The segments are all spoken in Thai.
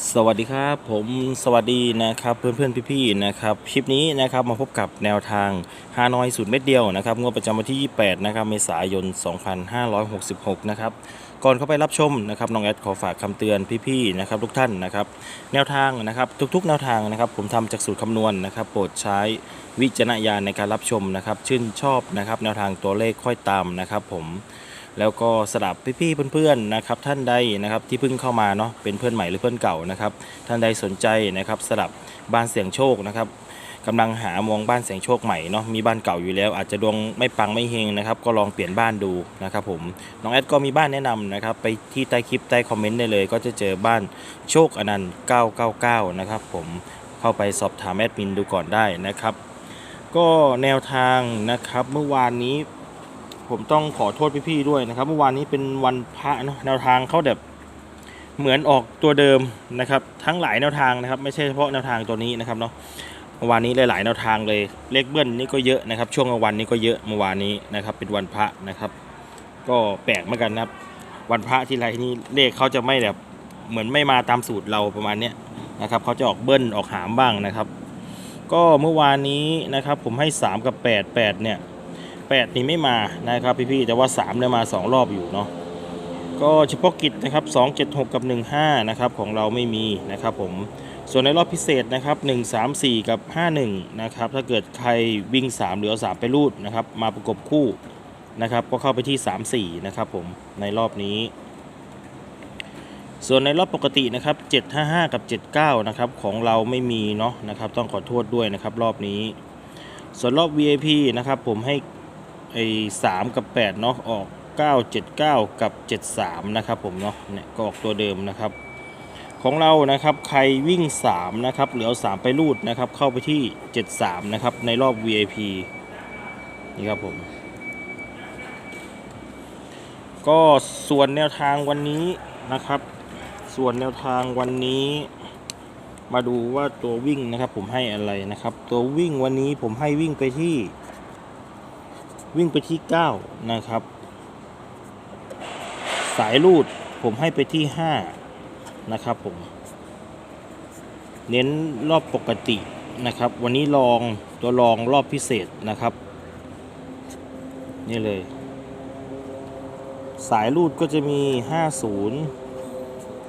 สวัสดีครับ ผมสวัสดีนะครับเพื่อนๆพี่ๆนะครับคลิปนี้นะครับมาพบกับแนวทางฮานอยสูตรเม็ดเดียวนะครับงวดประจำวันที่ 28 นะครับเมษายน 2566 นะครับก่อนเข้าไปรับชมนะครับน้องแอดขอฝากคำเตือนพี่ๆนะครับทุกท่านนะครับแนวทางนะครับทุกๆ แนวทางนะครับ ผมทำจากสูตรคำนวณนะครับ โปรดใช้วิจารณญาณในการรับชมนะครับ ชื่นชอบนะครับ แนวทางตัวเลขค่อยตามนะครับ ผม แล้วก็สลับพี่ๆเพื่อนๆนะครับท่านใดนะครับที่เพิ่งเข้ามาเนาะเป็นเพื่อนใหม่หรือเพื่อนเก่านะครับท่านใดสนใจนะครับสลับบ้านเสียงโชคนะครับกำลังหามองบ้านเสียงโชคใหม่เนาะมีบ้านเก่าอยู่แล้ว อาจจะดวงไม่ปังไม่เฮงนะครับก็ลองเปลี่ยนบ้านดูนะครับผมน้องแอดก็มีบ้านแนะนำนะครับไปที่ใต้คลิปใต้คอมเมนต์ได้เลย ก็จะเจอบ้านโชคอนันต์999นะครับผมเข้าไปสอบถามแอดมินดูก่อนได้นะครับ ก็แนวทางนะครับเมื่อวานนี้ ผมต้องขอโทษพี่ๆด้วยนะครับ เมื่อวานนี้เป็นวันพระเนาะแนวทางเขาแบบเหมือนออกตัวเดิมนะครับ ทั้งหลายแนวทางนะครับ ไม่ใช่เฉพาะแนวทางตัวนี้นะครับเนาะเมื่อวานนี้หลายๆแนวทางเลยเลขเบิ้ลนี่ก็เยอะนะครับ ช่วงกลางวันนี้ก็เยอะเมื่อวานนี้นะครับ เป็นวันพระนะครับ ก็แปลกเหมือนกันนะครับ วันพระที่ไรนี่เลขเขาจะไม่แบบเหมือนไม่มาตามสูตรเราประมาณเนี้ยนะครับเขาจะออกเบิ้ลออกหามบ้างนะครับ ก็เมื่อวานนี้นะครับ ผมให้ 3 กับ 8 8เนี่ย 8 นี่ไม่มานะครับพี่ๆแต่ว่า3เนี่ยมา 2 รอบอยู่เนาะก็เฉพาะกิจนะครับ276 กับ 15 นะครับของเราไม่มีนะครับผมส่วนในรอบพิเศษนะครับ1 3 4 กับ 51 นะครับถ้าเกิดใครวิ่ง3หรือเอา3ไปรูดนะครับมาประกบคู่นะครับก็เข้าไปที่ 3 4 นะครับผมในรอบนี้ ส่วนในรอบปกตินะครับ755 กับ 79 นะครับของเราไม่มีเนาะนะครับต้องขอโทษด้วยนะครับรอบนี้ส่วนรอบ VIP นะครับผมให้ ไอ้สามกับแปดเนาะออกเก้าเจ็ดเก้ากับเจ็ดสามนะครับผมเนาะเนี่ยก็ออกตัวเดิมนะครับ ของเรานะครับใครวิ่งสามนะครับเหลือสามไปรูดนะครับเข้าไปที่เจ็ดสามนะครับในรอบ VIP นี่ครับผมก็ส่วนแนวทางวันนี้นะครับ ส่วนแนวทางวันนี้มาดูว่าตัววิ่งนะครับผมให้อะไรนะครับ ตัววิ่งวันนี้ผมให้วิ่งไปที่ วิ่งไปที่ 9 นะครับ สายรูดผมให้ไปที่ 5 นะครับผม เน้นรอบปกตินะครับ วันนี้ลองตัวลองรอบพิเศษนะครับ นี่เลย สายรูดก็จะมี 50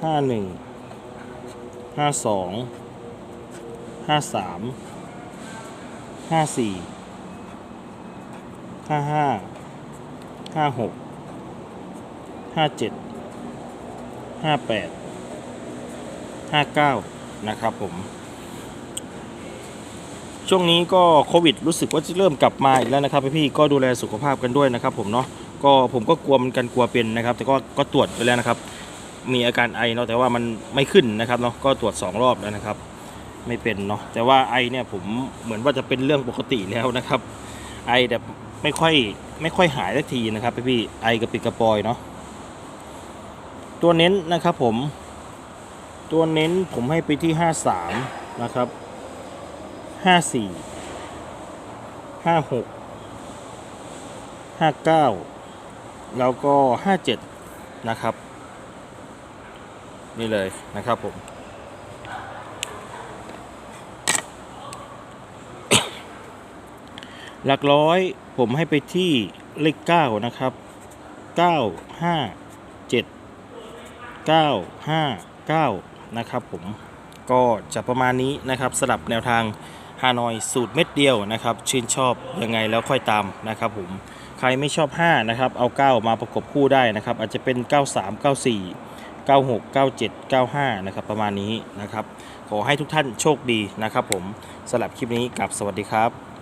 51 52 53 54 ห้าห้าห้าหกห้าเจ็ดห้าแปดห้าเก้านะครับผม ช่วงนี้ก็โควิดรู้สึกว่าจะเริ่มกลับมาอีกแล้วนะครับพี่ๆก็ดูแลสุขภาพกันด้วยนะครับผมเนาะก็ผมก็กลัวมันกันกลัวเป็นนะครับ แต่ก็ก็ตรวจไปแล้วนะครับ มีอาการไอเนาะแต่ว่ามันไม่ขึ้นนะครับเนาะก็ตรวจสองรอบแล้วนะครับ ไม่เป็นเนาะแต่ว่าไอเนี่ยผมเหมือนว่าจะเป็นเรื่องปกติแล้วนะครับ ไอแบบ ไม่ค่อยไม่ค่อยหายสักทีนะครับพี่พี่ไอกระปิดกระปอยเนาะตัวเน้นนะครับผม ตัวเน้นผมให้ไปที่ห้าสามนะครับห้าสี่ห้าหกห้าเก้าแล้วก็ห้าเจ็ดนะครับ นี่เลยนะครับผม หลักร้อยผมให้ไปที่เลข 9 นะครับ 9 5 7 9 5 9 นะครับผมก็จะประมาณนี้นะครับสลับแนวทางฮานอยสูตรเม็ดเดียวนะครับ ชื่นชอบยังไงแล้วค่อยตามนะครับผมใครไม่ชอบ 5 นะครับ เอา 9 มาประกบคู่ได้นะครับ อาจจะเป็น 93 94 96 97 95 นะครับ ประมาณนี้นะครับ ขอให้ทุกท่านโชคดีนะครับผมสำหรับคลิปนี้กับสวัสดีครับ